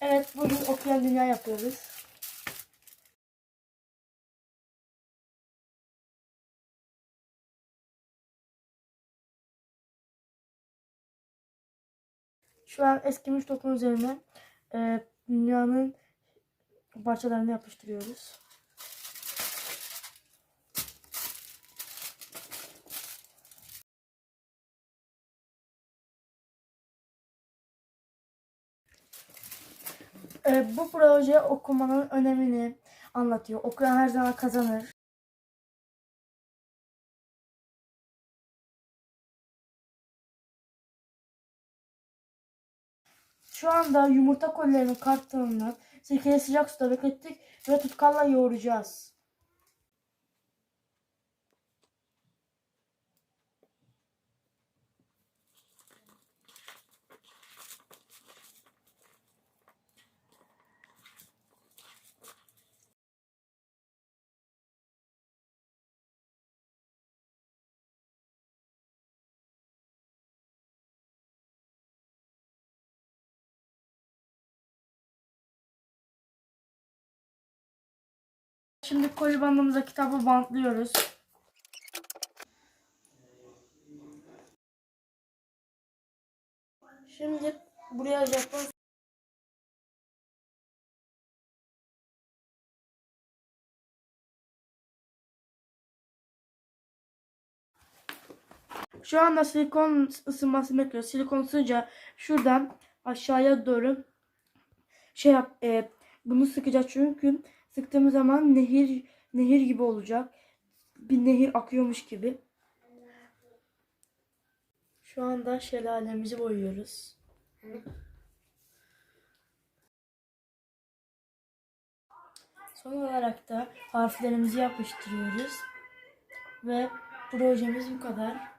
Evet bugün okuyan dünya yapıyoruz. Şu an eskimiş topun üzerine e, dünyanın parçalarını yapıştırıyoruz. E, bu proje okumanın önemini anlatıyor. Okuyan her zaman kazanır. Şu anda yumurta kollerinin kalktığını sirkeli sıcak suda beklettik ve tutkalla yoğuracağız. Şimdi koli bandımıza kitabı bantlıyoruz. Şimdi buraya Japon Şu anda silikon ısınmasını bekliyoruz. Silikon ısınca şuradan aşağıya doğru şey yap, e, bunu sıkacağız çünkü sıktığımız zaman nehir nehir gibi olacak. Bir nehir akıyormuş gibi. Şu anda şelalemizi boyuyoruz. Son olarak da harflerimizi yapıştırıyoruz. Ve projemiz bu kadar.